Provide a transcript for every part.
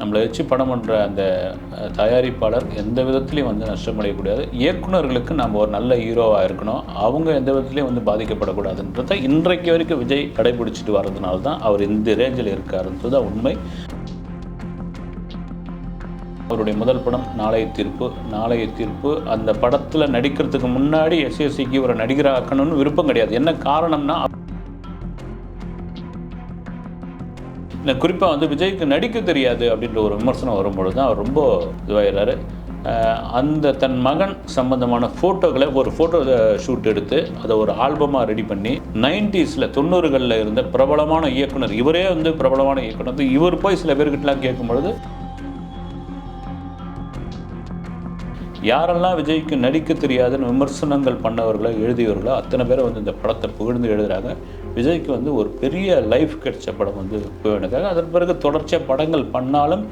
நம்மளை வச்சு படம் பண்ணுற அந்த தயாரிப்பாளர் எந்த விதத்துலையும் வந்து நஷ்டமடையக்கூடாது. இயக்குனர்களுக்கு நம்ம ஒரு நல்ல ஹீரோவாக இருக்கணும். அவங்க எந்த விதத்துலையும் வந்து பாதிக்கப்படக்கூடாதுன்றத இன்றைக்கு வரைக்கும் விஜய் கடைபிடிச்சிட்டு வர்றதுனால தான் அவர் இந்த ரேஞ்சில் இருக்காருன்றது தான் உண்மை. அவருடைய முதல் படம் நாளைய தீர்ப்பு நாளைய தீர்ப்பு. அந்த படத்தில் நடிக்கிறதுக்கு முன்னாடி எஸ்எஸ்சிக்கு ஒரு நடிகராக்கணும்னு விருப்பம் கிடையாது. என்ன காரணம்னா குறிப்பாக வந்து விஜய்க்கு நடிக்க தெரியாது அப்படின்ற ஒரு விமர்சனம் வரும்பொழுது தான் அவர் ரொம்ப இதுவாகிறாரு அந்த தன் மகன் சம்பந்தமான ஃபோட்டோக்களை ஒரு ஃபோட்டோ ஷூட் எடுத்து அதை ஒரு ஆல்பமாக ரெடி பண்ணி நைன்டிஸில் தொண்ணூறுகளில் இருந்த பிரபலமான இயக்குனர் இவரே வந்து பிரபலமான இயக்குனர். இவர் போய் சில பேர்கிட்டலாம் கேட்கும்பொழுது யாரெல்லாம் விஜய்க்கு நடிக்க தெரியாதுன்னு விமர்சனங்கள் பண்ணவர்களோ எழுதியவர்களோ அத்தனை பேரை வந்து இந்த படத்தை புகழ்ந்து எழுதுறாங்க. விஜய்க்கு வந்து ஒரு பெரிய லைஃப் கிடைச்ச படம் வந்து போயிடுக்காங்க அதன் பிறகு தொடர்ச்சியாக படங்கள் பண்ணாலும்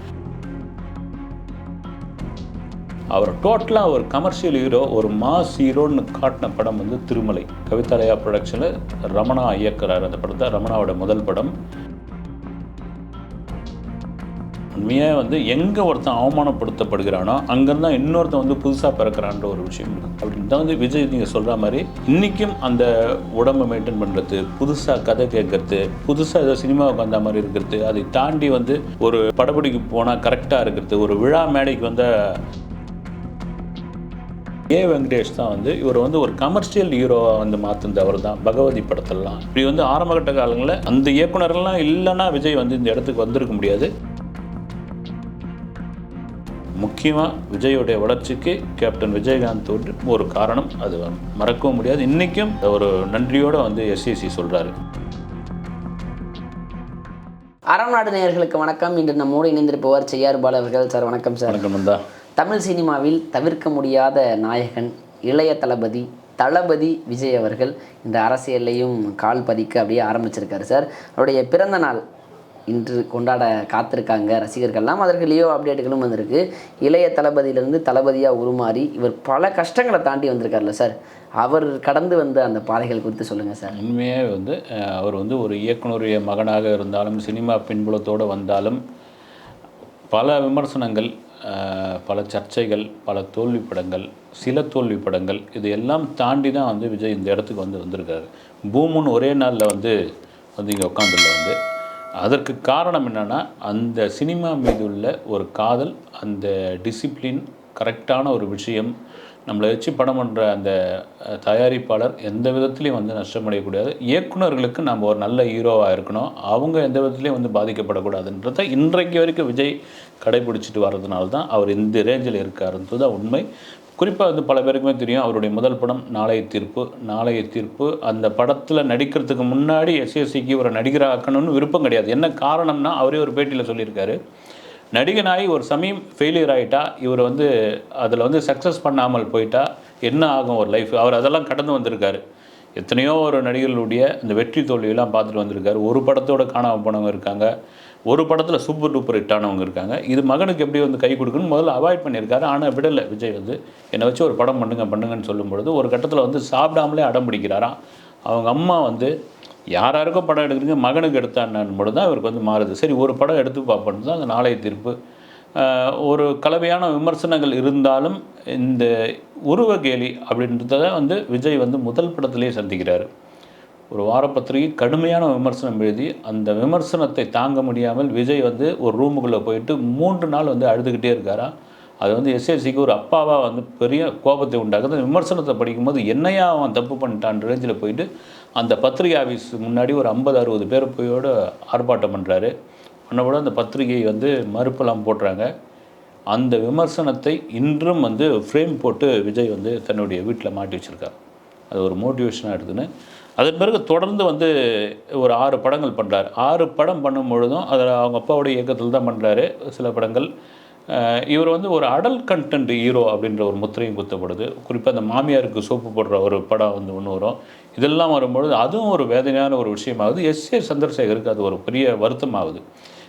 அவர் டோட்டலாக ஒரு கமர்ஷியல் ஹீரோ ஒரு மாஸ் ஹீரோன்னு காட்டின படம் வந்து திருமலை. கவிதாலயா ப்ரொடக்ஷனில் ரமணா இயக்குறார் அந்த படத்தை. ரமணாவோட முதல் படம். உண்மையாக வந்து எங்கே ஒருத்தன் அவமானப்படுத்தப்படுகிறானோ அங்கேருந்து தான் இன்னொருத்தன் வந்து புதுசாக பிறக்கிறான்ற ஒரு விஷயம் இருக்குது அப்படின்னு தான் வந்து விஜய் நீங்கள் சொல்கிற மாதிரி இன்றைக்கும் அந்த உடம்பை மெயின்டைன் பண்ணுறது புதுசாக கதை கேட்கறது புதுசாக ஏதோ சினிமாவுக்கு வந்த மாதிரி இருக்கிறது அதை தாண்டி வந்து ஒரு படப்பிடிக்கு போனால் கரெக்டாக இருக்கிறது ஒரு விழா மேடைக்கு வந்த ஏ வெங்கடேஷ் தான் வந்து இவர் வந்து ஒரு கமர்ஷியல் ஹீரோவாக வந்து மாற்றினவர் தான் பகவதி படத்திலலாம். இப்படி வந்து ஆரம்பகட்ட காலங்களில் அந்த இயக்குனர்லாம் இல்லைன்னா விஜய் வந்து இந்த இடத்துக்கு வந்திருக்க முடியாது. முக்கியமாக விஜயோடைய வளர்ச்சிக்கு கேப்டன் விஜயகாந்த் ஒரு- ஒரு காரணம் அது. மறக்கவும் முடியாது. இன்றைக்கும் ஒரு நன்றியோடு வந்து எஸ்சிசி சொல்கிறாரு அறம் நாடு நேயர்களுக்கு வணக்கம். இன்று நம்மோடு இணைந்திருப்பவர் செய்யார் பால் அவர்கள் சார். வணக்கம் சார். வணக்கம் நந்தா. தமிழ் சினிமாவில் தவிர்க்க முடியாத நாயகன் இளைய தளபதி தளபதி விஜய் அவர்கள் இந்த அரசியல்லையும் கால் பதிக்க அப்படியே ஆரம்பிச்சிருக்காரு சார். அவருடைய பிறந்த நாள் இன்று கொண்டாட காத்திருக்காங்க ரசிகர்கள்லாம். அதற்கு லியோ அப்டேட்டுகளும் வந்திருக்கு. இளைய தளபதியிலிருந்து தளபதியாக உருமாறி இவர் பல கஷ்டங்களை தாண்டி வந்திருக்காருல்ல சார். அவர் கடந்து வந்த அந்த பாதைகள் குறித்து சொல்லுங்கள் சார். உண்மையே வந்து அவர் வந்து ஒரு இயக்குனருடைய மகனாக இருந்தாலும் சினிமா பின்புலத்தோடு வந்தாலும் பல விமர்சனங்கள் பல சர்ச்சைகள் பல தோல்வி படங்கள் சில தோல்வி படங்கள் இது எல்லாம் தாண்டி தான் வந்து விஜய் இந்த இடத்துக்கு வந்து வந்திருக்காரு. பூமுன்னு ஒரே நாளில் வந்து வந்து இங்கே உட்காந்துள்ள வந்து அதற்கு காரணம் என்னென்னா அந்த சினிமா மீது உள்ள ஒரு காதல் அந்த டிசிப்ளின் கரெக்டான ஒரு விஷயம் நம்மளை வச்சு படம் பண்ணுற அந்த தயாரிப்பாளர் எந்த விதத்துலையும் வந்து நஷ்டமடையக்கூடாது. இயக்குனர்களுக்கு நம்ம ஒரு நல்ல ஹீரோவாக இருக்கணும். அவங்க எந்த விதத்துலையும் வந்து பாதிக்கப்படக்கூடாதுன்றத இன்றைக்கு வரைக்கும் விஜய் கடைபிடிச்சிட்டு வர்றதுனால தான் அவர் இந்த ரேஞ்சில் இருக்காருன்றது தான் உண்மை. குறிப்பாக வந்து பல பேருக்குமே தெரியும் அவருடைய முதல் படம் நாளைய தீர்ப்பு. நாளைய தீர்ப்பு அந்த படத்தில் நடிக்கிறதுக்கு முன்னாடி எஸ்எஸ்சிக்கு ஒரு நடிகராக்கணும்னு விருப்பம் கிடையாது. என்ன காரணம்னா அவரே ஒரு பேட்டியில் சொல்லியிருக்காரு. நடிகனாகி ஒரு சமயம் ஃபெயிலியர் ஆகிட்டா இவர் வந்து அதில் வந்து சக்ஸஸ் பண்ணாமல் போயிட்டா என்ன ஆகும் ஒரு லைஃப் அவர் அதெல்லாம் கடந்து வந்திருக்காரு. எத்தனையோ ஒரு நடிகர்களுடைய இந்த வெற்றி தோல்வியெல்லாம் பார்த்துட்டு வந்திருக்காரு. ஒரு படத்தோட காணாமல் போனவங்க இருக்காங்க. ஒரு படத்தில் சூப்பர் டூப்பர் ஹிட்டானவங்க இருக்காங்க. இது மகனுக்கு எப்படி வந்து கை கொடுக்குன்னு முதல்ல அவாய்ட் பண்ணியிருக்காரு. ஆனால் விடலை விஜய் வந்து. என்னை வச்சு ஒரு படம் பண்ணுங்க பண்ணுங்கன்னு சொல்லும் பொழுது ஒரு கட்டத்தில் வந்து சாப்பிடாமலே அடம் பிடிக்கிறாராம். அவங்க அம்மா வந்து யார் யாருக்கோ படம் எடுக்கிறீங்க மகனுக்கு எடுத்தான்னு மட்டும் தான் இவருக்கு வந்து மாறுது. சரி ஒரு படம் எடுத்து பார்ப்பேன்னு தான் அந்த நாளைய தீர்ப்பு. ஒரு கலவையான விமர்சனங்கள் இருந்தாலும் இந்த உருவகேலி அப்படின்றத வந்து விஜய் வந்து முதல் படத்திலே சந்திக்கிறாரு. ஒரு வாரப்பத்திரிகை கடுமையான விமர்சனம் எழுதி அந்த விமர்சனத்தை தாங்க முடியாமல் விஜய் வந்து ஒரு ரூமுக்குள்ளே போயிட்டு மூன்று நாள் வந்து அழுதுகிட்டே இருக்காராம் அது வந்து எஸ்எஸ்சிக்கு ஒரு அப்பாவாக வந்து பெரிய கோபத்தை உண்டாக்குது. அந்த விமர்சனத்தை படிக்கும்போது என்னையா அவன் தப்பு பண்ணிட்டான் ரேஞ்சில் போயிட்டு அந்த பத்திரிகை ஆஃபீஸ் முன்னாடி ஒரு ஐம்பது அறுபது பேர் போயோட ஆர்ப்பாட்டம் பண்ணுறாரு பண்ணப்போட அந்த பத்திரிகையை வந்து மறுப்பெல்லாம் போடுறாங்க. அந்த விமர்சனத்தை இன்றும் வந்து ஃப்ரேம் போட்டு விஜய் வந்து தன்னுடைய வீட்டில் மாட்டி வச்சுருக்கார். அது ஒரு மோட்டிவேஷனாக எடுத்துன்னு. அதன் பிறகு தொடர்ந்து வந்து ஒரு ஆறு படங்கள் பண்ணுறாரு ஆறு படம் பண்ணும் பொழுதும் அதில் அவங்க அப்பாவுடைய இயக்கத்தில் தான் பண்ணுறாரு சில படங்கள். இவர் வந்து ஒரு அடல் கண்டென்ட் ஹீரோ அப்படின்ற ஒரு முத்திரையும் குத்தப்படுது. குறிப்பாக அந்த மாமியாருக்கு சோப்பு போடுற ஒரு படம் வந்து ஒன்று வரும். இதெல்லாம் வரும்பொழுது அதுவும் ஒரு வேதனையான ஒரு விஷயமாகுது. எஸ் ஏ சந்திரசேகருக்கு அது ஒரு பெரிய வருத்தமாகுது.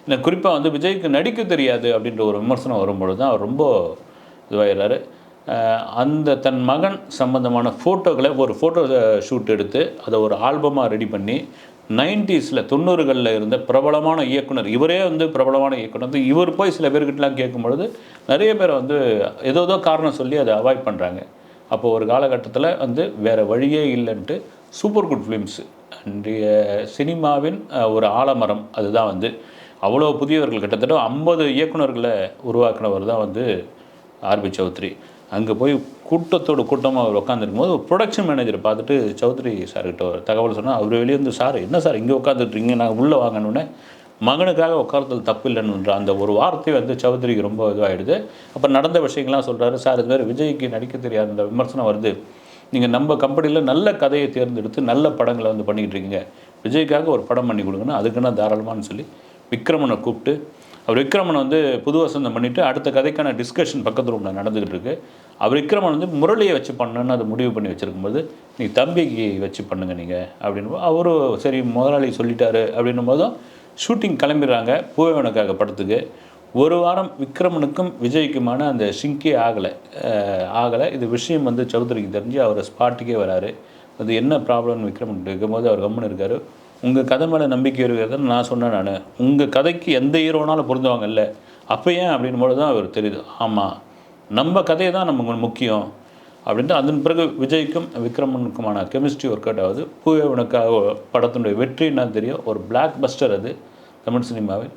இந்த குறிப்பாக வந்து விஜய்க்கு நடிக்க தெரியாது அப்படின்ற ஒரு விமர்சனம் வரும்பொழுது தான் அவர் ரொம்ப இதுவாகிறாரு அந்த தன் மகன் சம்பந்தமான ஃபோட்டோக்களை ஒரு ஃபோட்டோ ஷூட் எடுத்து அதை ஒரு ஆல்பமாக ரெடி பண்ணி நைன்டிஸில் தொண்ணூறுகளில் இருந்த பிரபலமான இயக்குனர் இவரே வந்து பிரபலமான இயக்குனர். இவர் போய் சில பேர்கிட்டலாம் கேட்கும்பொழுது நிறைய பேர் வந்து ஏதோ ஏதோ காரணம் சொல்லி அதை அவாய்ட் பண்ணுறாங்க அப்போது ஒரு காலகட்டத்தில் வந்து வேறு வழியே இல்லைன்ட்டு சூப்பர் குட் ஃபிலிம்ஸ் அன்றைய சினிமாவின் ஒரு ஆலமரம் அதுதான் வந்து. அவ்வளோ புதியவர்கள் கிட்டத்தட்ட ஐம்பது இயக்குனர்களை உருவாக்குனவர் தான் வந்து ஆர்பி சௌத்ரி. அங்கே போய் கூட்டத்தோட கூட்டமாக அவர் உட்காந்துருக்கும் போது ப்ரொடக்ஷன் மேனேஜர் பார்த்துட்டு சௌத்ரி சார்கிட்ட ஒரு தகவல் சொன்னால் அவர் வெளியே வந்து சார் என்ன சார் இங்கே உட்காந்துட்ருக்கீங்க நாங்கள் உள்ளே வாங்கணுன்னே மகனுக்காக உட்காரத்தில் தப்பு இல்லைன்னு அந்த ஒரு வார்த்தை வந்து சௌத்ரிக்கு ரொம்ப இதுவாகிடுது அப்போ நடந்த விஷயங்கள்லாம் சொல்கிறாரு சார் இது மாதிரி விஜய்க்கு நடிக்க தெரியாத அந்த விமர்சனம் வருது. நீங்கள் நம்ம கம்பெனியில் நல்ல கதையை தேர்ந்தெடுத்து நல்ல படங்களை வந்து பண்ணிக்கிட்டு இருக்கீங்க. விஜய்க்காக ஒரு படம் பண்ணி கொடுங்கன்னு அதுக்குன்னா தாராளமான்னு சொல்லி விக்ரமனை கூப்பிட்டு அவர் விக்ரமன் வந்து புது வசந்தம் பண்ணிவிட்டு அடுத்த கதைக்கான டிஸ்கஷன் பக்கத்து ரூமில் நடந்துக்கிட்டு இருக்கு அவர் விக்ரமன் வந்து முரளியை வச்சு பண்ணுன்னு அதை முடிவு பண்ணி வச்சுருக்கும்போது நீ தம்பிக்கு வச்சு பண்ணுங்க நீங்கள் அப்படின்னு அவரும் சரி முதலாளி சொல்லிட்டாரு அப்படின்னும் போதும் ஷூட்டிங் கிளம்பிடுறாங்க பூவேவனுக்காக படத்துக்கு. ஒரு வாரம் விக்ரமனுக்கும் விஜய்க்குமான அந்த ஷிங்கே ஆகலை. ஆகலை. இது விஷயம் வந்து சௌத்ரிக்கு தெரிஞ்சு அவர் ஸ்பாட்டுக்கே வராரு. அது என்ன ப்ராப்ளம்னு விக்ரமன் இருக்கும்போது அவர் கம்முன்னு இருக்கார். உங்கள் கதை மேலே நம்பிக்கை இருக்கிறதுன்னு நான் சொன்னேன் நான். உங்கள் கதைக்கு எந்த ஹீரோனாலும் பொருந்துவாங்கல்ல அப்போ ஏன் அப்படின்னு போது தான் அவர் தெரியுது. ஆமாம் நம்ம கதையை தான் நமக்கு முக்கியம். அப்படின்ட்டு அதன் பிறகு விஜய்க்கும் விக்ரமனுக்குமான கெமிஸ்ட்ரி ஒர்க் அவுட் ஆகுது. பூவே உனக்காக படத்தினுடைய வெற்றி என்ன தெரியும் ஒரு பிளாக் பஸ்டர் அது தமிழ் சினிமாவில்.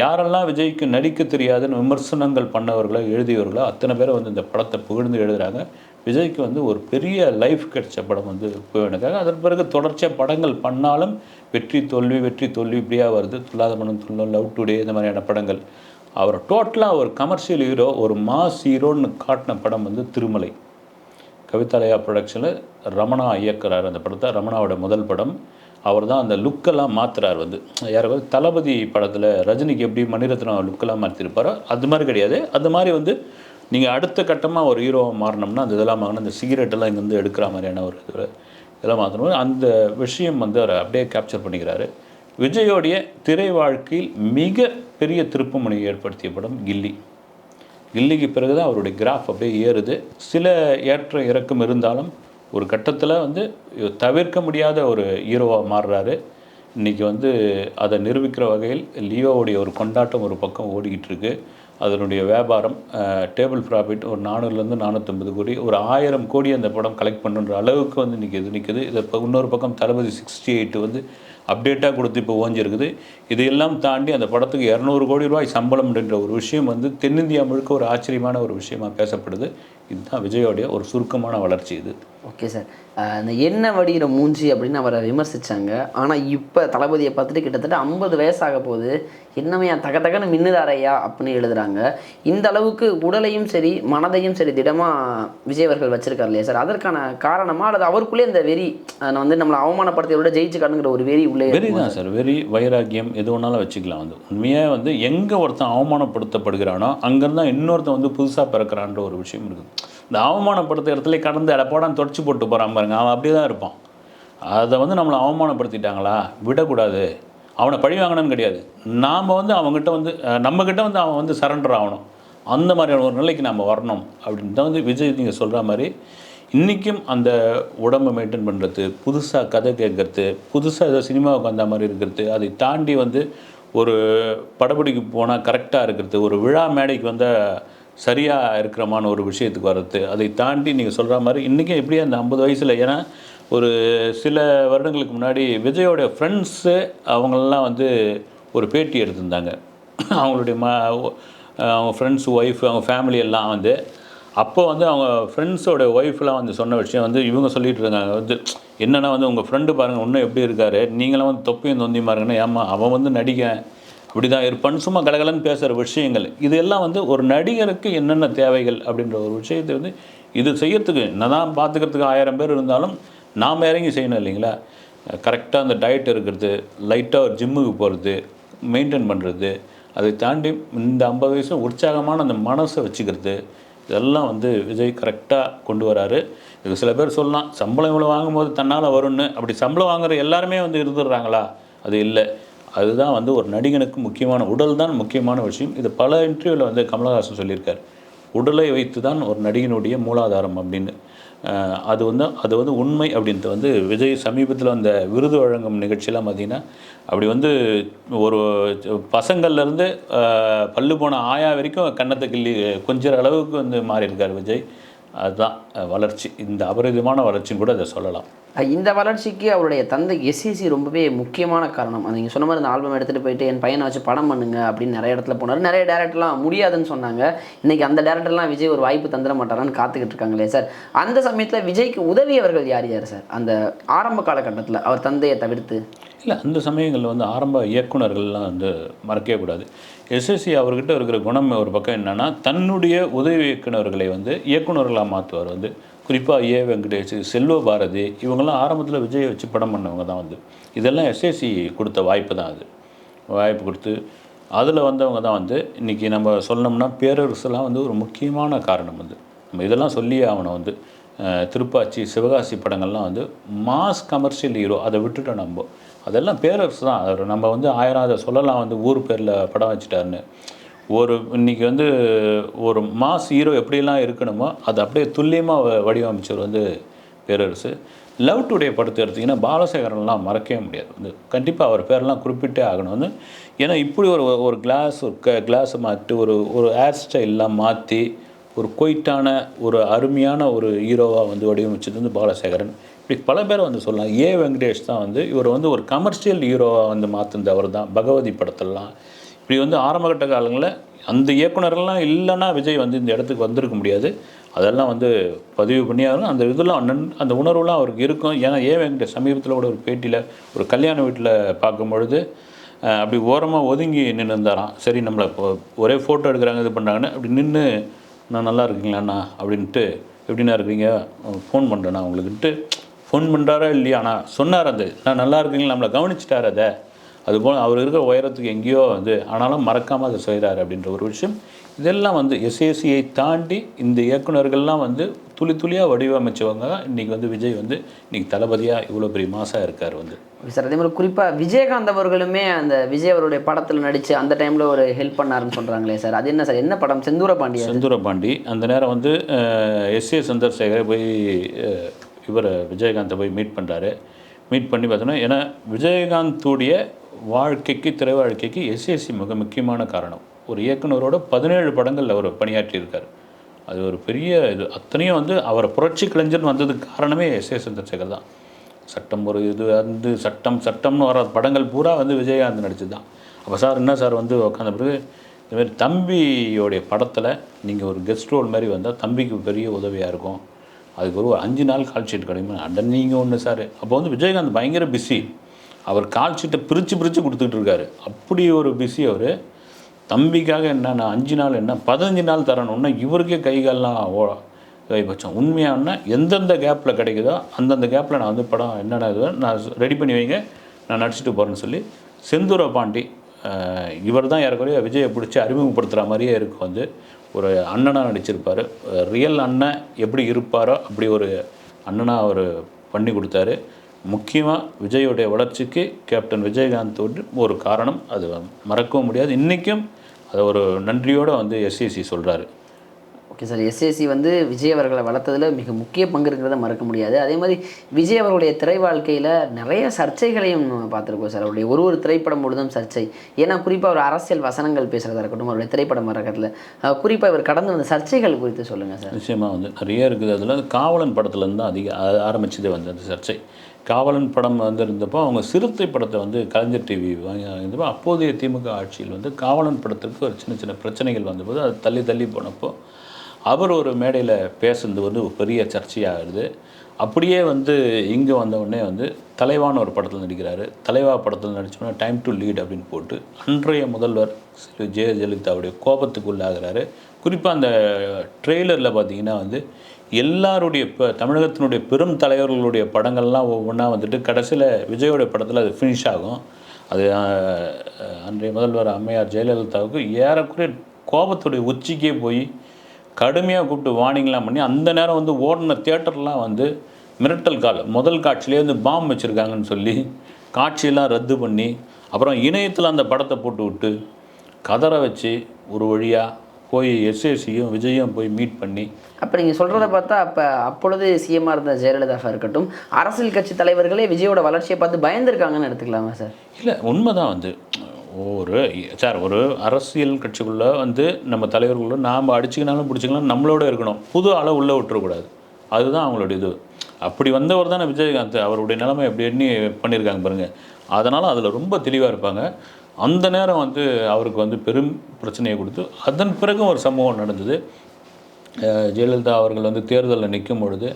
யாரெல்லாம் விஜய்க்கு நடிக்க தெரியாதுன்னு விமர்சனங்கள் பண்ணவர்களோ எழுதியவர்களோ அத்தனை பேரை வந்து இந்த படத்தை புகழ்ந்து எழுதுகிறாங்க விஜய்க்கு வந்து ஒரு பெரிய லைஃப் கிடைச்ச படம் வந்து பூவேனுக்காக அதன் பிறகு தொடர்ச்சியாக படங்கள் பண்ணாலும் வெற்றி தோல்வி வெற்றி தோல்வி இப்படியாக வருது? துல்லாத மனம் துல்லம் லவ் டுடே இந்த மாதிரியான படங்கள். அவர் டோட்டலாக ஒரு கமர்ஷியல் ஹீரோ ஒரு மாஸ் ஹீரோன்னு காட்டின படம் வந்து திருமலை. கவிதாலயா ப்ரொடக்ஷனில் ரமணா இயக்குறார் அந்த படத்தை. ரமணாவோட முதல் படம். அவர் தான் அந்த லுக்கெல்லாம் மாற்றுறார் வந்து. யாராவது தளபதி படத்தில் ரஜினிக்கு எப்படி மணிரத்னம் லுக்கெல்லாம் மாற்றிருப்பாரோ அது மாதிரி கிடையாது. அது மாதிரி வந்து நீங்கள் அடுத்த கட்டமாக ஒரு ஹீரோவை மாறினோம்னா அந்த இதெல்லாம் வாங்கினா அந்த சிகரெட்டெல்லாம் இங்கேருந்து எடுக்கிற மாதிரியான ஒரு இது. இதெல்லாம் மாற்றணும் அந்த விஷயம் வந்து அவர் அப்படியே கேப்சர் பண்ணிக்கிறாரு. விஜயோடைய திரை வாழ்க்கையில் மிக பெரிய திருப்புமுனை ஏற்படுத்திய படம் கில்லி. கில்லிக்கு பிறகு தான் அவருடைய கிராஃப் அப்படியே ஏறுது. சில ஏற்ற இறக்கம் இருந்தாலும் ஒரு கட்டத்தில் வந்து தவிர்க்க முடியாத ஒரு ஹீரோவாக மாறுறாரு. இன்றைக்கி வந்து அதை நிரூபிக்கிற வகையில் லியோவுடைய ஒரு கொண்டாட்டம் ஒரு பக்கம் ஓடிக்கிட்டு இருக்குது அதனுடைய வியாபாரம் டேபிள் ப்ராஃபிட் ஒரு நானூறுலேருந்து நானூற்றம்பது கோடி ஒரு ஆயிரம் கோடி அந்த படம் கலெக்ட் பண்ணுன்ற அளவுக்கு வந்து நிற்கிது நிற்கிது இதை இப்போ இன்னொரு பக்கம் தளபதி சிக்ஸ்டி எயிட் வந்து அப்டேட்டாக கொடுத்து இப்போ ஓஞ்சிருக்குது. இதையெல்லாம் தாண்டி அந்த படத்துக்கு இரநூறு கோடி ரூபாய் சம்பளம்ன்ற ஒரு விஷயம் வந்து தென்னிந்தியா முழுக்க ஒரு ஆச்சரியமான ஒரு விஷயமா பேசப்படுது. இதுதான் விஜயோடைய ஒரு சுருக்கமான வளர்ச்சி இது. Okay sir. அந்த எண்ணெய் வடிகிற மூஞ்சி அப்படின்னு அவரை விமர்சித்தாங்க ஆனால் இப்போ தளபதியை பார்த்துட்டு கிட்டத்தட்ட ஐம்பது வயசாக போகுது. என்னமையா தக தகன்னு மின்னுதாரையா அப்படின்னு எழுதுறாங்க. இந்த அளவுக்கு உடலையும் சரி மனதையும் சரி திடமாக விஜய் அவர்கள் வச்சிருக்காரு இல்லையா சார்? அதற்கான காரணமா அல்லது அவருக்குள்ளே இந்த வெறி அதை வந்து நம்மளை அவமானப்படுத்திய விட ஜெயிச்சு காணுங்கிற ஒரு வெறி உள்ளே வெறி தான் சார்? வெறி வைராக்கியம் எது வேணாலும் வச்சுக்கலாம் வந்து. உண்மையாக வந்து எங்கே ஒருத்தன் அவமானப்படுத்தப்படுகிறானோ அங்கேருந்து தான் இன்னொருத்தன் வந்து புதுசாக பிறக்கிறான்ற ஒரு விஷயம் இருக்குது. இந்த அவமானப்படுத்த இடத்துல கடந்து அடப்போடான்னு தொடச்சி போட்டு போகிறான் பாருங்க. அவன் அப்படி தான் இருப்பான். அதை வந்து நம்மளை அவமானப்படுத்திட்டாங்களா? விடக்கூடாது. அவனை பழி வாங்கணும்னு கிடையாது. நாம் வந்து அவங்ககிட்ட வந்து நம்மக்கிட்ட வந்து அவன் வந்து சரண்டர் ஆகணும். அந்த மாதிரியான ஒரு நிலைக்கு நம்ம வரணும் அப்படின்னு தான் வந்து விஜய் நீங்கள் சொல்கிற மாதிரி இன்றைக்கும் அந்த உடம்பை மெயின்டைன் பண்ணுறது புதுசாக கதை கேட்கறது புதுசாக ஏதோ சினிமாவுக்கு வந்த மாதிரி இருக்கிறது அதை தாண்டி வந்து ஒரு படப்பிடிக்கு போனால் கரெக்டாக இருக்கிறது ஒரு விழா மேடைக்கு வந்தால் சரியாக இருக்கிறமான ஒரு விஷயத்துக்கு வர்றது அதை தாண்டி நீங்கள் சொல்கிற மாதிரி இன்றைக்கும் எப்படியே அந்த ஐம்பது வயசில் ஏன்னா ஒரு சில வருடங்களுக்கு முன்னாடி விஜயோட ஃப்ரெண்ட்ஸு அவங்களெலாம் வந்து ஒரு பேட்டி எடுத்திருந்தாங்க. அவங்களுடைய ம அவங்க ஃப்ரெண்ட்ஸ் ஒய்ஃப் அவங்க ஃபேமிலி எல்லாம் வந்து அப்போ வந்து அவங்க ஃப்ரெண்ட்ஸோட ஒய்ஃப்லாம் வந்து சொன்ன விஷயம் வந்து இவங்க சொல்லிட்டு இருக்காங்க வந்து என்னென்னா வந்து உங்கள் ஃப்ரெண்டு பாருங்கள் இன்னும் எப்படி இருக்காரு? நீங்களாம் வந்து தொப்பையும் தொந்தியும் இருக்குன்னு ஏமா அவன் வந்து நடிகன். இப்படி தான் இருப்பான்னு சும்மா கலகலன்னு பேசுகிற விஷயங்கள். இதெல்லாம் வந்து ஒரு நடிகருக்கு என்னென்ன தேவைகள் அப்படின்ற ஒரு விஷயத்தை வந்து இது செய்யறதுக்கு என்னதான் பார்த்துக்கிறதுக்கு ஆயிரம் பேர் இருந்தாலும் நாம் இறங்கி செய்யணும் இல்லைங்களா? கரெக்டாக அந்த டயட் இருக்கிறது லைட்டாக ஒரு ஜிம்முக்கு போகிறது மெயின்டைன் பண்ணுறது அதை தாண்டி இந்த ஐம்பது வயசு உற்சாகமான அந்த மனசை வச்சுக்கிறது இதெல்லாம் வந்து விஜய் கரெக்டாக கொண்டு வராரு. இது சில பேர் சொல்லலாம் சம்பளம் இவ்வளோ வாங்கும்போது தன்னால் வரும்னு. அப்படி சம்பளம் வாங்குற எல்லாருமே வந்து இருந்துடுறாங்களா? அது இல்லை. அதுதான் வந்து ஒரு நடிகனுக்கு முக்கியமான உடல் தான் முக்கியமான விஷயம். இது பல இன்டர்வியூவில் வந்து கமலஹாசன் சொல்லியிருக்கார். உடலை வைத்து தான் ஒரு நடிகனுடைய மூலாதாரம் அப்படின்னு. அது வந்து அது வந்து உண்மை அப்படின்ட்டு வந்து விஜய் சமீபத்தில் அந்த விருது வழங்கும் நிகழ்ச்சியெல்லாம் பார்த்தீங்கன்னா அப்படி வந்து ஒரு பசங்கள்லேருந்து பல்லு போன ஆயா வரைக்கும் கன்னத்தை கிள்ளி கொஞ்சம் அளவுக்கு வந்து மாறியிருக்கார் விஜய். அதுதான் வளர்ச்சி. இந்த அபரிதமான வளர்ச்சின்னு கூட அதை சொல்லலாம். இந்த வளர்ச்சிக்கு அவருடைய தந்தை எஸ்சிசி ரொம்பவே முக்கியமான காரணம். அது நீங்கள் சொன்ன மாதிரி இந்த ஆல்பம் எடுத்துகிட்டு போயிட்டு என் பையனை வச்சு படம் பண்ணுங்க அப்படின்னு நிறைய இடத்துல போனார். நிறைய டேரக்டர்லாம் முடியாதுன்னு சொன்னாங்க. இன்னைக்கு அந்த டேரக்டர்லாம் விஜய் ஒரு வாய்ப்பு தந்துட மாட்டாரான்னு காத்துக்கிட்டு இருக்காங்களே சார். அந்த சமயத்தில் விஜய்க்கு உதவியவர்கள் யார் யார் சார்? அந்த ஆரம்ப காலகட்டத்தில் அவர் தந்தையை தவிர்த்து. இல்லை அந்த சமயங்களில் வந்து ஆரம்ப இயக்குனர்கள்லாம் வந்து மறக்கவே கூடாது. எஸ்எஸ்சி அவர்கிட்ட இருக்கிற குணம் ஒரு பக்கம் என்னென்னா தன்னுடைய உதவி இயக்குனர்களை வந்து இயக்குனர்களாக மாற்றுவார் வந்து. குறிப்பாக ஏ. வெங்கடேஷ் செல்வ பாரதி இவங்கெல்லாம் ஆரம்பத்தில் விஜயை வச்சு படம் பண்ணவங்க தான் வந்து. இதெல்லாம் எஸ்எஸ்சி கொடுத்த வாய்ப்பு தான் அது. வாய்ப்பு கொடுத்து அதில் வந்தவங்க தான் வந்து இன்றைக்கி நம்ம சொன்னோம்னா பேரரசுலாம் வந்து ஒரு முக்கியமான காரணம் வந்து. நம்ம இதெல்லாம் சொல்லியே ஆகணும் வந்து. திருப்பாச்சி சிவகாசி படங்கள்லாம் வந்து மாஸ் கமர்ஷியல் ஹீரோ அதை விட்டுட்டோம் நம்ம. அதெல்லாம் பேரரசு தான். அவர் நம்ம வந்து ஆயிரம் அதை சொல்லலாம் வந்து ஊர் பேரில் படம் வச்சுட்டாருன்னு. ஒரு இன்றைக்கி வந்து ஒரு மாஸ் ஹீரோ எப்படிலாம் இருக்கணுமோ அதை அப்படியே துல்லியமாக வடிவமைச்சவர் வந்து பேரரசு. லவ் டுடே படத்தை எடுத்திங்கன்னா பாலசேகரன்லாம் மறக்கவே முடியாது. வந்து கண்டிப்பாக அவர் பேரெல்லாம் குறிப்பிட்டே ஆகணும். வந்து ஏன்னா இப்படி ஒரு ஒரு கிளாஸ் ஒரு க கிளாஸை மாற்றி ஒரு ஒரு ஹேர் ஸ்டைல்லாம் மாற்றி ஒரு கொயிட்டான ஒரு அருமையான ஒரு ஹீரோவாக வந்து வடிவமைச்சது வந்து பாலசேகரன். இப்படி பல பேரை வந்து சொல்லலாம். ஏ. வெங்கடேஷ் தான் வந்து இவர் வந்து ஒரு கமர்ஷியல் ஹீரோவாக வந்து மாற்றினது அவர் தான். பகவதி படத்திலலாம். இப்படி வந்து ஆரம்பகட்ட காலங்களில் அந்த இயக்குனர்கள்லாம் இல்லைன்னா விஜய் வந்து இந்த இடத்துக்கு வந்திருக்க முடியாது. அதெல்லாம் வந்து பதிவு பண்ணியாலும் அந்த இதெல்லாம் நன்- அந்த உணர்வுலாம் அவருக்கு இருக்கும். ஏன்னா ஏ. வெங்கடேஷ் சமீபத்தில் கூட ஒரு பேட்டியில் ஒரு கல்யாண வீட்டில் பார்க்கும் பொழுது அப்படி ஓரமாக ஒதுங்கி நின்று இருந்தாராம் சரி நம்மளை இப்போ ஒரே ஃபோட்டோ எடுக்கிறாங்க இது பண்ணுறாங்கன்னு அப்படி நின்று நான் நல்லா இருக்கீங்களாண்ணா அப்படின்ட்டு எப்படிண்ணா இருக்கிறீங்க ஃபோன் பண்ணுறேண்ணா உங்களுக்குன்ட்டு. ஃபோன் பண்ணுறாரா இல்லையா? ஆனால் சொன்னார் அது. நான் நல்லா இருக்கீங்களா? நம்மளை கவனிச்சிட்டார் அதை. அதுபோல் அவர் இருக்கிற உயரத்துக்கு எங்கேயோ வந்து ஆனாலும் மறக்காமல் அதை செய்கிறாரு அப்படின்ற ஒரு விஷயம். இதெல்லாம் வந்து எஸ்ஏசியை தாண்டி இந்த இயக்குனர்கள்லாம் வந்து துளி துளியாக வடிவமைச்சவங்க தான். இன்றைக்கி வந்து விஜய் வந்து இன்றைக்கி தளபதியாக இவ்வளோ பெரிய மாசாக இருக்கார் வந்து. சார் அதே மாதிரி குறிப்பாக விஜயகாந்த் அவர்களுமே அந்த விஜய் அவருடைய படத்தில் நடித்து அந்த டைமில் ஒரு ஹெல்ப் பண்ணாருன்னு சொல்கிறாங்களே சார். அது என்ன சார்? என்ன படம்? செந்தூர பாண்டியா செந்தூர பாண்டி அந்த நேரம் வந்து எஸ் ஏ சந்திரசேகரை போய் இவரை விஜயகாந்தை போய் மீட் பண்ணுறாரு மீட் பண்ணி பார்த்தோன்னா ஏன்னா விஜயகாந்தோடைய வாழ்க்கைக்கு திரை வாழ்க்கைக்கு எஸ்எஸ்சி மிக முக்கியமான காரணம். ஒரு இயக்குனரோட பதினேழு படங்களில் அவர் பணியாற்றியிருக்கார். அது ஒரு பெரிய இது. அத்தனையும் வந்து அவரை புரட்சி கலைஞர்னு வந்ததுக்கு காரணமே எஸ் ஏ சந்திரசேகர் தான். சட்டம் ஒரு இது வந்து சட்டம் சட்டம்னு வர படங்கள் பூரா வந்து விஜயகாந்த் நடிச்சது தான் அப்போ சார் என்ன சார் வந்து உட்காந்த பிறகு இதுமாரி தம்பியோடைய படத்தில் நீங்கள் ஒரு கெஸ்ட் ரோல் மாதிரி வந்தால் தம்பிக்கு பெரிய உதவியாக இருக்கும். அதுக்கு ஒரு அஞ்சு நாள் கால் ஷீட் கிடைக்குமா? அடன் நீங்கள் ஒன்று சார். அப்போ வந்து விஜயகாந்த் பயங்கர பிஸி அவர் கால் ஷீட்டை பிரித்து பிரித்து கொடுத்துட்டு இருக்காரு. அப்படி ஒரு பிஸி அவர். தம்பிக்காக என்ன நான் அஞ்சு நாள் என்ன? பதினஞ்சு நாள் தரணும்னா இவருக்கே கைகால்லாம் ஓ கைப்பட்சம் உண்மையான எந்தெந்த கேப்பில் கிடைக்குதோ அந்தந்த கேப்பில் நான் வந்து படம் என்னென்ன இது? நான் ரெடி பண்ணி வைங்க. நான் நடிச்சிட்டு போகிறேன்னு சொல்லி செந்தூர பாண்டி இவர் தான் ஏறக்குறைய விஜயை பிடிச்சி அறிமுகப்படுத்துகிற மாதிரியே இருக்கும் வந்து. ஒரு அண்ணனாக நடிச்சிருப்பார். ரியல் அண்ணன் எப்படி இருப்பாரோ அப்படி ஒரு அண்ணனாக அவர் பண்ணி கொடுத்தாரு. முக்கியமாக விஜயோடைய வளர்ச்சிக்கு கேப்டன் விஜயகாந்தோடு ஒரு காரணம். அது மறக்கவும் முடியாது. இன்றைக்கும் அதை ஒரு நன்றியோடு வந்து எஸ்சிசி சொல்கிறாரு ஓகே சார். எஸ்ஏசி வந்து விஜய் அவர்களை வளர்த்ததில் மிக முக்கிய பங்கு இருக்கிறத மறக்க முடியாது. அதே மாதிரி விஜய் அவர்களுடைய திரை வாழ்க்கையில் நிறைய சர்ச்சைகளையும் பார்த்துருக்கோம் சார். அவருடைய ஒரு ஒரு திரைப்படம் பொழுதும் சர்ச்சை. ஏன்னா குறிப்பாக அவர் அரசியல் வசனங்கள் பேசுகிறதா இருக்கட்டும் அவருடைய திரைப்படம் வரக்கத்தில் குறிப்பாக இவர் கடந்து வந்த சர்ச்சைகள் குறித்து சொல்லுங்கள் சார். நிச்சயமாக வந்து நிறைய இருக்குது. அதில் காவலன் படத்துலேருந்து தான் அதிக ஆரம்பிச்சது ஆரம்பிச்சதே வந்து அந்த சர்ச்சை. காவலன் படம் வந்து இருந்தப்போ அவங்க சிறுத்தை படத்தை வந்து கலைஞர் டிவி வாங்கி இருந்தப்போ அப்போதைய திமுக ஆட்சியில் வந்து காவலன் படத்திற்கு ஒரு சின்ன சின்ன பிரச்சனைகள் வந்தபோது அது தள்ளி தள்ளி போனப்போ அவர் ஒரு மேடையில் பேசுனது வந்து ஒரு பெரிய சர்ச்சையாகுது அப்படியே வந்து இங்கே வந்தவுடனே வந்து தலைவான ஒரு படத்தில் நடிக்கிறாரு. தலைவா படத்தில் நடிச்சோன்னா டைம் டு லீட் அப்படின்னு போட்டு அன்றைய முதல்வர் திரு ஜெய ஜெயலலிதாவுடைய கோபத்துக்கு உள்ளாகிறாரு குறிப்பாக அந்த ட்ரெய்லரில் பார்த்தீங்கன்னா வந்து எல்லாருடைய இப்போ தமிழகத்தினுடைய பெரும் தலைவர்களுடைய படங்கள்லாம் ஒவ்வொன்றா வந்துட்டு கடைசியில் விஜயோட படத்தில் அது ஃபினிஷ் ஆகும். அது அன்றைய முதல்வர் அம்மையார் ஜெயலலிதாவுக்கு ஏறக்குறைய கோபத்துடைய உச்சிக்கே போய் கடுமையாக கூப்பிட்டு வார்னிங்லாம் பண்ணி அந்த நேரம் வந்து ஓடின தியேட்டர்லாம் வந்து மிரட்டல் கால். முதல் காட்சியிலே வந்து பாம் வச்சுருக்காங்கன்னு சொல்லி காட்சியெல்லாம் ரத்து பண்ணி அப்புறம் இணையத்தில் அந்த படத்தை போட்டு விட்டு கதற வச்சு ஒரு வழியாக போய் எஸ்ஏசியும் விஜயும் போய் மீட் பண்ணி அப்போ நீங்கள் சொல்கிறத பார்த்தா அப்போ அப்பொழுது சிஎம்மாக இருந்த ஜெயலலிதாவாக இருக்கட்டும் அரசியல் கட்சி தலைவர்களே விஜயோட வளர்ச்சியை பார்த்து பயந்துருக்காங்கன்னு எடுத்துக்கலாமா சார்? இல்லை உண்மைதான் வந்து. ஒரு சார் ஒரு அரசியல் கட்சிக்குள்ளே வந்து நம்ம தலைவர்களுள்ள நாம் அடிச்சுக்கினாலும் பிடிச்சிக்கலாம் நம்மளோட இருக்கணும். புது ஆளை உள்ளே விட்டுறக்கூடாது. அதுதான் அவங்களோட இது. அப்படி வந்தவர் தானே விஜயகாந்த். அவருடைய நிலைமை எப்படி எண்ணி பண்ணியிருக்காங்க பாருங்கள் அதனால் அதில் ரொம்ப தெளிவாக இருப்பாங்க. அந்த நேரம் வந்து அவருக்கு வந்து பெரும் பிரச்சனையை கொடுத்து அதன் பிறகு ஒரு சம்பவம் நடந்தது. ஜெயலலிதா அவர்கள் வந்து தேர்தலில் நிற்கும் பொழுது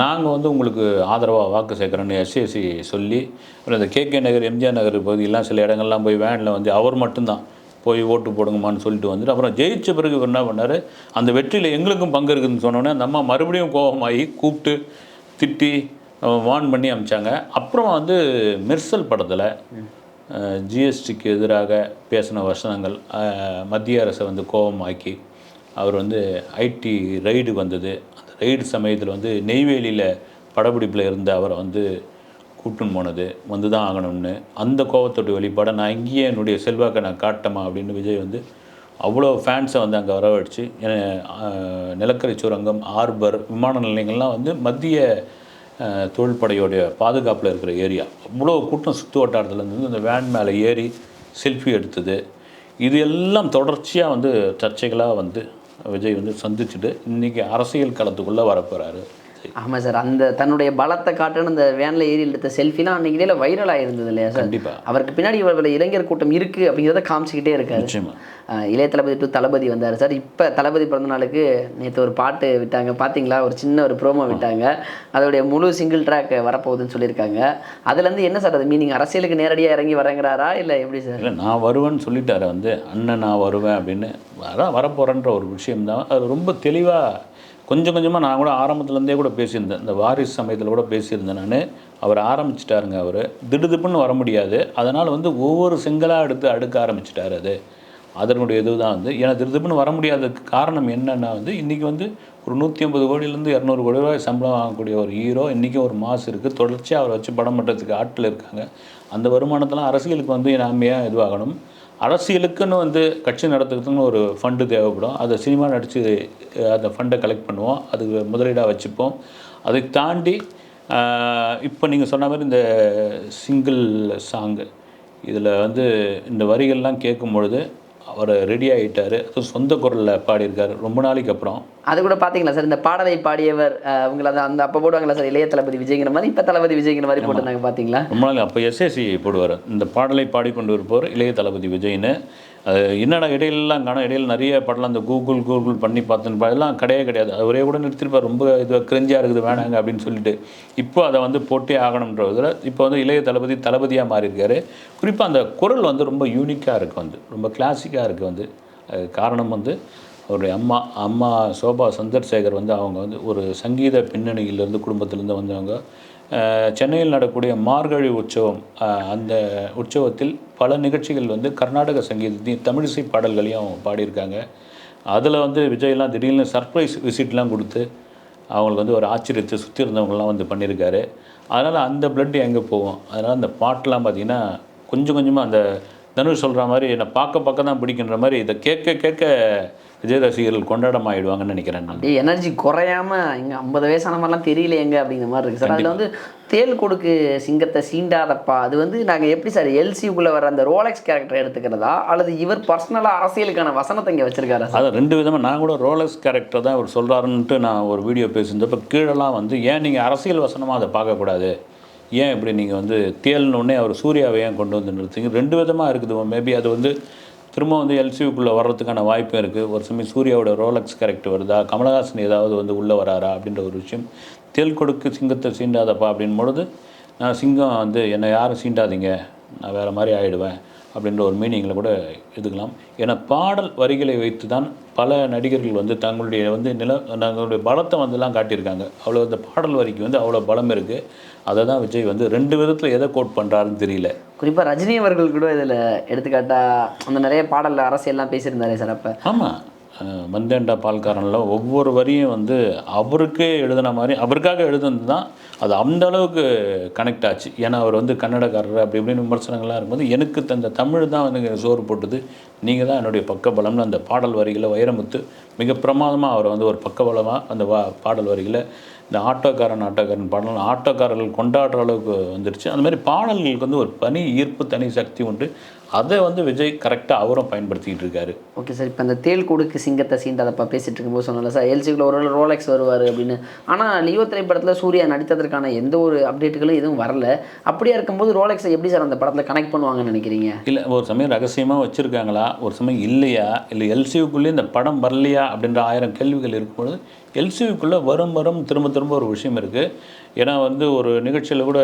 நாங்கள் வந்து உங்களுக்கு ஆதரவாக வாக்கு சேர்க்குறோன்னு எஸ்சிஎஸ்சி சொல்லி அப்புறம் இந்த கேகே நகர் எம்ஜிஆர் நகர் பகுதியெல்லாம் சில இடங்கள்லாம் போய் வேனில் வந்து அவர் மட்டும்தான் போய் ஓட்டு போடுங்கம்மான்னு சொல்லிட்டு வந்துட்டு அப்புறம் ஜெயிச்ச பிறகு இவர் என்ன பண்ணார்? அந்த வெற்றியில் எங்களுக்கும் பங்கு இருக்குதுன்னு சொன்னோன்னே அந்த அம்மா மறுபடியும் கோபமாகி கூப்பிட்டு திட்டி வான் பண்ணி அமிச்சாங்க. அப்புறம் வந்து மெர்சல் படத்தில் ஜிஎஸ்டிக்கு எதிராக பேசின வசனங்கள் மத்திய அரசை வந்து கோபமாக்கி அவர் வந்து ஐடி ரைடு வந்தது. அந்த ரைடு சமயத்தில் வந்து நெய்வேலியில் படப்பிடிப்பில் இருந்த அவரை வந்து கூட்டுன்னு போனது. வந்து தான் ஆகணும்னு. அந்த கோபத்தோட வெளிப்பாடை நான் இங்கேயே என்னுடைய செல்வாக்கை நான் காட்டமா அப்படின்னு விஜய் வந்து அவ்வளோ ஃபேன்ஸை வந்து அங்கே வரவழைச்சு ஏன்னா, நிலக்கரி சுரங்கம் ஆர்பர் விமான நிலையங்கள்லாம் வந்து மத்திய தொழில்படையோடைய பாதுகாப்பில் இருக்கிற ஏரியா அவ்வளோ கூட்டம் சுற்று வட்டாரத்துலேருந்து அந்த வேன் மேலே ஏறி செல்ஃபி எடுத்தது. இது எல்லாம் தொடர்ச்சியாக வந்து சர்ச்சைகளாக வந்து விஜய் வந்து சந்திச்சுட்டு இன்றைக்கி அரசியல் களத்துக்குள்ளே வரப்போகிறாரு ஆமாம் சார் அந்த தன்னுடைய பலத்தை காட்டுன்னு அந்த வேனில் ஏறி எடுத்த செல்ஃபிலாம் அன்றைக்கி இடையில வைரலாக இருந்தது இல்லையா சார்? கண்டிப்பாக அவருக்கு பின்னாடி இவ்வளவு இளைஞர் கூட்டம் இருக்குது அப்படிங்கிறத காமிச்சிக்கிட்டே இருக்காரு. இளைய தளபதி டு தளபதி வந்தார் சார். இப்போ தளபதி பிறந்த நாளுக்கு நேற்று ஒரு பாட்டு விட்டாங்க. பார்த்தீங்களா ஒரு சின்ன ஒரு ப்ரோமோ விட்டாங்க. அதோடைய முழு சிங்கிள் ட்ராக் வரப்போகுதுன்னு சொல்லியிருக்காங்க. அதுலேருந்து என்ன சார் அது? மீனிங் அரசியலுக்கு நேரடியாக இறங்கி வரங்கிறாரா? இல்லை எப்படி சார்? இல்லை நான் வருவேன்னு சொல்லிட்டாரு வந்து. அண்ணன் நான் வருவேன் அப்படின்னு. அதான் வரப்போகிறேன்ற ஒரு விஷயம்தான். அது ரொம்ப தெளிவாக கொஞ்சம் கொஞ்சமாக நான் கூட ஆரம்பத்துலேருந்தே கூட பேசியிருந்தேன். இந்த வாரிசு சமயத்தில் கூட பேசியிருந்தேன் நான். அவர் ஆரம்பிச்சிட்டாருங்க அவர். திடுதிப்புன்னு வர முடியாது. அதனால் வந்து ஒவ்வொரு சிங்கிளாக எடுத்து அடுக்க ஆரம்பிச்சிட்டார் அது. அதனுடைய இதுதான் வந்து. ஏன்னா திடுதிப்புன்னு வர முடியாததுக்கு காரணம் என்னென்னா வந்து இன்றைக்கி வந்து ஒரு நூற்றி ஐம்பது கோடியிலேருந்து இரநூறு கோடி ரூபாய் சம்பளம் வாங்கக்கூடிய ஒரு ஹீரோ இன்றைக்கும் ஒரு மாசு இருக்குது தொடர்ச்சியாக அவரை வச்சு படம் பண்ணுறதுக்கு ஆட்டில் இருக்காங்க. அந்த வருமானத்தெல்லாம் அரசியலுக்கு வந்து நாம் ஏன் இதுவாகணும்? அரசியலுக்குன்னு வந்து கட்சி நடத்துறதுக்குன்னு ஒரு ஃபண்டு தேவைப்படும். அதை சினிமா நடித்து அந்த ஃபண்டை கலெக்ட் பண்ணுவோம். அதுக்கு முதலீடாக வச்சுப்போம். அதை தாண்டி இப்போ நீங்கள் சொன்ன மாதிரி இந்த சிங்கிள் சாங்கு இதில் வந்து இந்த வரிகள்லாம் கேட்கும் பொழுது அவர் ரெடி ஆகிட்டார் அது சொந்த குரலில் பாடியிருக்காரு. ரொம்ப நாளைக்கு அப்புறம். அது கூட பார்த்தீங்களா சார்? இந்த பாடலை பாடியவர் அவங்கள அந்த அப்போ போடுவாங்களா சார்? இளைய தளபதி விஜய்ங்கிற மாதிரி இப்போ தளபதி விஜய்ங்கிற மாதிரி போட்டிருந்தாங்க பார்த்தீங்களா ரொம்ப நாள் அப்போ எஸ்எஸ்சி போடுவார். இந்த பாடலை பாடிக்கொண்டு இருப்பவர் இளைய தளபதி விஜய்னு. அது என்னடா இடையிலலாம் காணும். இடையில நிறைய பாடலாம் அந்த கூகுள் கூகுள் பண்ணி பார்த்துன்னு அதெல்லாம் கிடையவே கிடையாது. அவரே கூட நிறுத்திருப்பார். ரொம்ப இது கிரிஞ்சாக இருக்குது வேணாங்க அப்படின்னு சொல்லிட்டு. இப்போ அதை வந்து போட்டே ஆகணுன்றதில் இப்போ வந்து இளைய தளபதி தளபதியாக மாறியிருக்காரு. குறிப்பாக அந்த குரல் வந்து ரொம்ப யூனிக்காக இருக்குது வந்து. ரொம்ப கிளாசிக்காக இருக்குது வந்து அது காரணம் வந்து அவருடைய அம்மா அம்மா சோபா சந்திரசேகர் வந்து அவங்க வந்து ஒரு சங்கீத பின்னணியிலேருந்து குடும்பத்திலேருந்து வந்தவங்க. சென்னையில் நடக்கக்கூடிய மார்கழி உற்சவம் அந்த உற்சவத்தில் பல நிகழ்ச்சிகள் வந்து கர்நாடக சங்கீதத்தையும் தமிழிசை பாடல்களையும் அவங்க பாடியிருக்காங்க. அதில் வந்து விஜய்லாம் திடீர்னு சர்ப்ரைஸ் விசிட்லாம் கொடுத்து அவங்களுக்கு வந்து ஒரு ஆச்சரியத்தை சுற்றி இருந்தவங்கலாம் வந்து பண்ணியிருக்காரு. அதனால் அந்த பிளட் எங்கே போகும்? அதனால் அந்த பாட்டெலாம் பார்த்திங்கன்னா கொஞ்சம் கொஞ்சமாக அந்த தனுஷ் சொல்கிற மாதிரி என்னை பார்க்க பார்க்க தான் பிடிக்கின்ற மாதிரி இதை கேட்க கேட்க விஜய் ரசிகர்கள் கொண்டாடம் ஆயிடுவாங்கன்னு நினைக்கிறேன் நான். எனர்ஜி குறையாம இங்க ஐம்பது வயசான மாதிரிலாம் தெரியல எங்க அப்படிங்கிற மாதிரி இருக்கு சார். அதில் வந்து தேல் கொடுக்கு சிங்கத்தை சீண்டாதப்பா. அது வந்து நாங்கள் எப்படி சார் எல்சிக்குள்ளே வர அந்த ரோலெக்ஸ் கேரக்டர் எடுத்துக்கிறதா? அல்லது இவர் பர்சனலாக அரசியலுக்கான வசனத்தை இங்கே வச்சிருக்காரா சார்? அதான் ரெண்டு விதமாக நான் கூட ரோலக்ஸ் கேரக்டர் தான் அவர் சொல்கிறாருன்ட்டு நான் ஒரு வீடியோ பேசியிருந்தப்ப கீழெல்லாம் வந்து ஏன் நீங்கள் அரசியல் வசனமாக அதை பார்க்கக்கூடாது? ஏன் இப்படி நீங்கள் வந்து தேல்னோடனே அவர் சூர்யாவை ஏன் கொண்டு வந்து நிறுத்திங்க ரெண்டு விதமாக இருக்குது. மேபி அது வந்து திரும்ப வந்து எல்சியூக்குள்ளே வர்றதுக்கான வாய்ப்பும் இருக்குது ஒரு சமயம் சூர்யாவோட ரோலக்ஸ் கரெக்ட் வருதா? கமலஹாசன் ஏதாவது வந்து உள்ளே வராரா? அப்படின்ற ஒரு விஷயம். தேல் கொடுக்கு சிங்கத்தை சீண்டாதப்பா அப்படின் பொழுது நான் சிங்கம் வந்து என்னை யாரும் சீண்டாதீங்க. நான் வேறு மாதிரி ஆகிடுவேன் அப்படின்ற ஒரு மீனிங்கில் கூட எடுக்கலாம். ஏன்னா பாடல் வரிகளை வைத்து தான் பல நடிகர்கள் வந்து தங்களுடைய வந்து நில தங்களுடைய பலத்தை வந்துலாம் காட்டியிருக்காங்க. அவ்வளோ இந்த பாடல் வரிக்கு வந்து அவ்வளோ பலம் இருக்குது அதை தான் விஜய் வந்து ரெண்டு விதத்தில் எதை கோட் பண்ணுறாருன்னு தெரியல. குறிப்பாக ரஜினி அவர்கள் கூட இதில் எடுத்துக்காட்டா அந்த நிறைய பாடல் அரசியல்லாம் பேசியிருந்தாரே சார் அப்போ. ஆமாம் மந்தேண்டா பால்காரனில் ஒவ்வொரு வரியும் வந்து அவருக்கே எழுதின மாதிரி அவருக்காக எழுதுனது தான் அது அந்த அளவுக்கு கனெக்ட் ஆச்சு. ஏன்னா அவர் வந்து கன்னடக்காரர் அப்படி இப்படின்னு விமர்சனங்கள்லாம் இருக்கும்போது எனக்கு தந்த தமிழ் தான் வந்து எனக்கு சோறு போட்டுது. நீங்கள் தான் என்னுடைய பக்கபலம்னு அந்த பாடல் வரிகளை வைரமுத்து மிக பிரமாதமாக அவர் வந்து ஒரு பக்கபலமாக அந்த வா பாடல் வரிகளை இந்த ஆட்டோக்காரன் ஆட்டோக்காரன் பாடல் ஆட்டோக்காரர்கள் கொண்டாடுற அளவுக்கு வந்துருச்சு. அந்த மாதிரி பாடல்களுக்கு வந்து ஒரு தனி ஈர்ப்பு தனி சக்தி உண்டு. அதை வந்து விஜய் கரெக்டாக அவரும் பயன்படுத்திக்கிட்டு இருக்காரு. ஓகே சார் இப்போ அந்த தேல் கொடுக்கு சிங்கத்தை சீண்டாதப்பா பேசிட்டு இருக்கும்போது சொன்னல சார் எல்சிக்குள்ள ஒரு ரோலெக்ஸ் வருவார் அப்படின்னு. ஆனால் லியோ திரைப்படத்தில் சூர்யா நடித்ததற்கான எந்த ஒரு அப்டேட்டுகளும் எதுவும் வரல. அப்படியா இருக்கும்போது ரோலெக்ஸை எப்படி சார் அந்த படத்தில் கனெக்ட் பண்ணுவாங்கன்னு நினைக்கிறீங்க? இல்லை ஒரு சமயம் ரகசியமாக வச்சுருக்காங்களா? ஒரு சமயம் இல்லையா? இல்லை எல்சியுக்குள்ளே இந்த படம் வரலையா? அப்படின்ற ஆயிரம் கேள்விகள் இருக்கும்பொழுது எல்சிவிக்குள்ளே வரும் வரும் திரும்ப திரும்ப ஒரு விஷயம் இருக்குது ஏன்னா வந்து ஒரு நிகழ்ச்சியில் கூட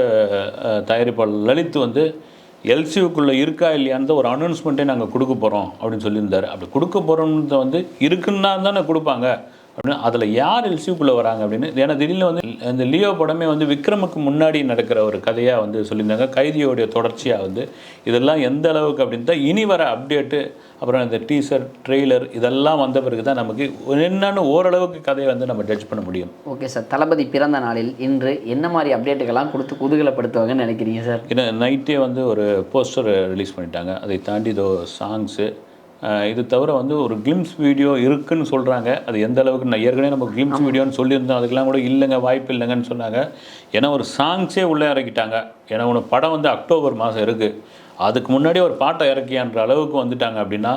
தயாரிப்பாளர் லலித் வந்து எல்சியுக்குள்ளே இருக்கா இல்லையான்னு ஒரு அனௌன்ஸ்மெண்ட்டே நாங்கள் கொடுக்க போகிறோம் அப்படின்னு சொல்லியிருந்தாரு. அப்படி கொடுக்க போகிறோம்னு வந்து இருக்குன்னா தானே கொடுப்பாங்க. அப்படின்னு அதில் யார் எல்சியுக்குள்ளே வராங்க அப்படின்னு ஏன்னா திடீர்னு வந்து இந்த லியோ படமே வந்து விக்ரமுக்கு முன்னாடி நடக்கிற ஒரு கதையாக வந்து சொல்லியிருந்தாங்க. கைதியோடைய தொடர்ச்சியாக வந்து இதெல்லாம் எந்த அளவுக்கு அப்படின்னு தான் இனி வர அப்டேட்டு அப்புறம் இந்த டீசர் ட்ரெய்லர் இதெல்லாம் வந்த பிறகு தான் நமக்கு என்னன்னு ஓரளவுக்கு கதையை வந்து நம்ம ஜட்ஜ் பண்ண முடியும். ஓகே சார் தளபதி பிறந்த நாளில் இன்று என்ன மாதிரி அப்டேட்டுகள்லாம் கொடுத்து குதூகலப்படுத்துவாங்கன்னு நினைக்கிறீங்க சார் ஏன்னா நைட்டே வந்து ஒரு போஸ்டர் ரிலீஸ் பண்ணிட்டாங்க. அதை தாண்டி இதோ சாங்ஸு இது தவிர வந்து ஒரு கிளிம்ஸ் வீடியோ இருக்குன்னு சொல்கிறாங்க அது எந்த அளவுக்கு நான் ஏற்கனவே நம்ம கிளிம்ஸ் வீடியோன்னு சொல்லியிருந்தோம். அதுக்கெல்லாம் கூட இல்லைங்க வாய்ப்பு இல்லைங்கன்னு சொன்னாங்க. ஏன்னா ஒரு சாங்ஸே உள்ளே இறக்கிட்டாங்க. ஏன்னா உனக்கு படம் வந்து அக்டோபர் மாதம் இருக்குது அதுக்கு முன்னாடி ஒரு பாட்டை இறக்கியான்ற அளவுக்கு வந்துட்டாங்க அப்படின்னா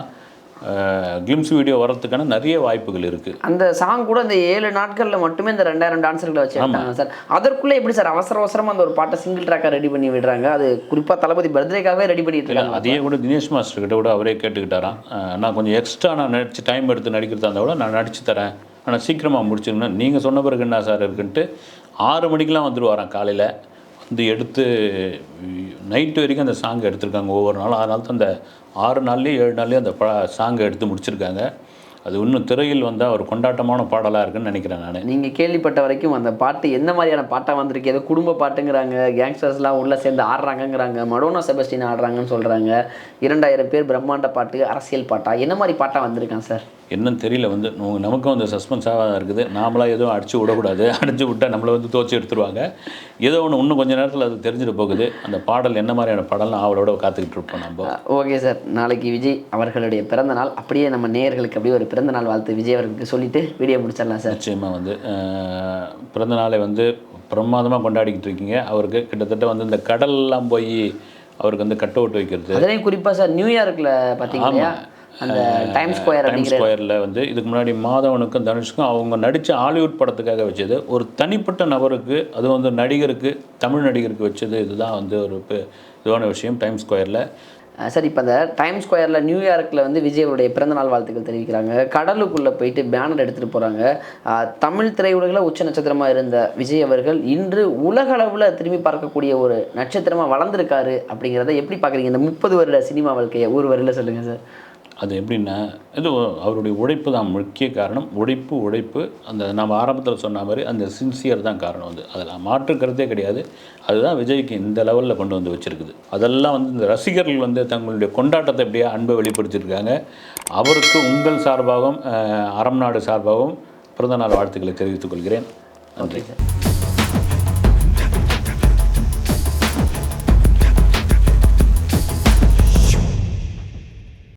கிளிம்ஸ் வீடியோ வர்றதுக்கான நிறைய வாய்ப்புகள் இருக்குது அந்த சாங் கூட இந்த ஏழு நாட்களில் மட்டுமே இந்த ரெண்டாயிரம் டான்ஸர்களை வச்சு எடுத்தாங்க சார். அதற்குள்ளே எப்படி சார் அவசர அவசரமாக அந்த ஒரு பாட்டை சிங்கிள் ட்ராக்காக ரெடி பண்ணி விடுறாங்க? அது குறிப்பாக தளபதி பர்த்டேக்காகவே ரெடி பண்ணிட்டு இருக்காங்க அதையே கூட தினேஷ் மாஸ்டர் கிட்ட கூட அவரே கேட்டுக்கிட்டாராம். நான் கொஞ்சம் எக்ஸ்ட்ரா நான் நடிச்சு டைம் எடுத்து நடிக்கிறதா இருந்தால் கூட நான் நடிச்சு தரேன். ஆனால் சீக்கிரமாக முடிச்சிருந்தேன் நீங்கள் சொன்ன பிறகு என்ன சார் இருக்குன்ட்டு ஆறு மணிக்கெலாம் வந்துடுவாராம் காலையில். இது எடுத்து நைட்டு வரைக்கும் அந்த சாங் எடுத்திருக்காங்க ஒவ்வொரு நாளும். அதனால தான் அந்த ஆறு நாள்லேயும் ஏழு நாள்லேயும் அந்த ப சாங்கை எடுத்து முடிச்சிருக்காங்க. அது இன்னும் திரையில் வந்தால் ஒரு கொண்டாட்டமான பாடலாக இருக்குன்னு நினைக்கிறேன் நான். நீங்கள் கேள்விப்பட்ட வரைக்கும் அந்த பாட்டு என்ன மாதிரியான பாட்டாக வந்திருக்கு? ஏதோ குடும்ப பாட்டுங்கிறாங்க கேங்ஸ்டர்ஸ்லாம் உள்ளே சேர்ந்து ஆடுறாங்கங்கிறாங்க மடோனா செபஸ்டின் ஆடுறாங்கன்னு சொல்கிறாங்க இரண்டாயிரம் பேர் பிரம்மாண்ட பாட்டு அரசியல் பாட்டா? என்ன மாதிரி பாட்டாக வந்திருக்கான் சார்? என்னன்னு தெரியல வந்து நமக்கு- நமக்கும் அந்த சஸ்பென்ஸாக தான் இருக்குது. நாமளாக எதுவும் அடிச்சு விடக்கூடாது. அடிச்சு விட்டால் நம்மளை வந்து தோச்சி எடுத்துருவாங்க. ஏதோ ஒன்று இன்னும் கொஞ்ச நேரத்தில் அது தெரிஞ்சுட்டு போகுது. அந்த பாடல் என்ன மாதிரியான பாடல்லாம் அவளோட காத்துக்கிட்டு இருப்போம் நம்ம. Okay sir. நாளைக்கு விஜய் அவர்களுடைய பிறந்த நாள். அப்படியே நம்ம நேயர்களுக்கு அப்படியே ஒரு பிறந்த நாள் வாழ்த்து விஜய் அவர்களுக்கு சொல்லிட்டு வீடியோ முடிச்சிடலாம் சார். நிச்சயமாக வந்து பிறந்த நாளை வந்து பிரமாதமாக கொண்டாடிக்கிட்டு இருக்கீங்க. அவருக்கு கிட்டத்தட்ட வந்து இந்த கடல்லாம் போய் அவருக்கு வந்து கட் அவுட் வைக்கிறது. அதுலேயும் குறிப்பாக சார் நியூயார்க்கில் பார்த்தீங்க இல்லையா? அந்த டைம் ஸ்கொயர் டைம் ஸ்கொயரில் வந்து இதுக்கு முன்னாடி மாதவனுக்கும் தனுஷுக்கும் அவங்க நடித்த ஹாலிவுட் படத்துக்காக வச்சது. ஒரு தனிப்பட்ட நபருக்கு அதுவும் வந்து நடிகருக்கு தமிழ் நடிகருக்கு வச்சது. இதுதான் வந்து ஒரு இதுவான விஷயம் டைம் ஸ்கொயரில் சார் இப்போ அந்த டைம் ஸ்கொயரில் நியூயார்க்கில் வந்து விஜய் அவருடைய பிறந்தநாள் வாழ்த்துக்கள் தெரிவிக்கிறாங்க. கடலுக்குள்ளே போயிட்டு பேனர் எடுத்துகிட்டு போகிறாங்க தமிழ் திரையுலகில் உச்ச நட்சத்திரமாக இருந்த விஜய் அவர்கள் இன்று உலக அளவில் திரும்பி பார்க்கக்கூடிய ஒரு நட்சத்திரமாக வளர்ந்துருக்காரு அப்படிங்கிறத எப்படி பார்க்குறீங்க? இந்த முப்பது வருட சினிமா வாழ்க்கையை ஒரு வரையில் சொல்லுங்கள் சார். அது எப்படின்னா இது அவருடைய உழைப்பு தான் முக்கிய காரணம். உழைப்பு உழைப்பு அந்த நம்ம ஆரம்பத்தில் சொன்ன மாதிரி அந்த சின்சியர் தான் காரணம் வந்து அதில் மாற்று கருத்தே கிடையாது. அதுதான் விஜய்க்கு இந்த லெவலில் கொண்டு வந்து வச்சுருக்குது. அதெல்லாம் வந்து இந்த ரசிகர்கள் வந்து தங்களுடைய கொண்டாட்டத்தை எப்படியா அன்பை வெளிப்படுத்தியிருக்காங்க. அவருக்கு உங்கள் சார்பாகவும் அறம் நாடு சார்பாகவும் பிறந்தநாள் வாழ்த்துக்களை தெரிவித்துக் கொள்கிறேன். நன்றி.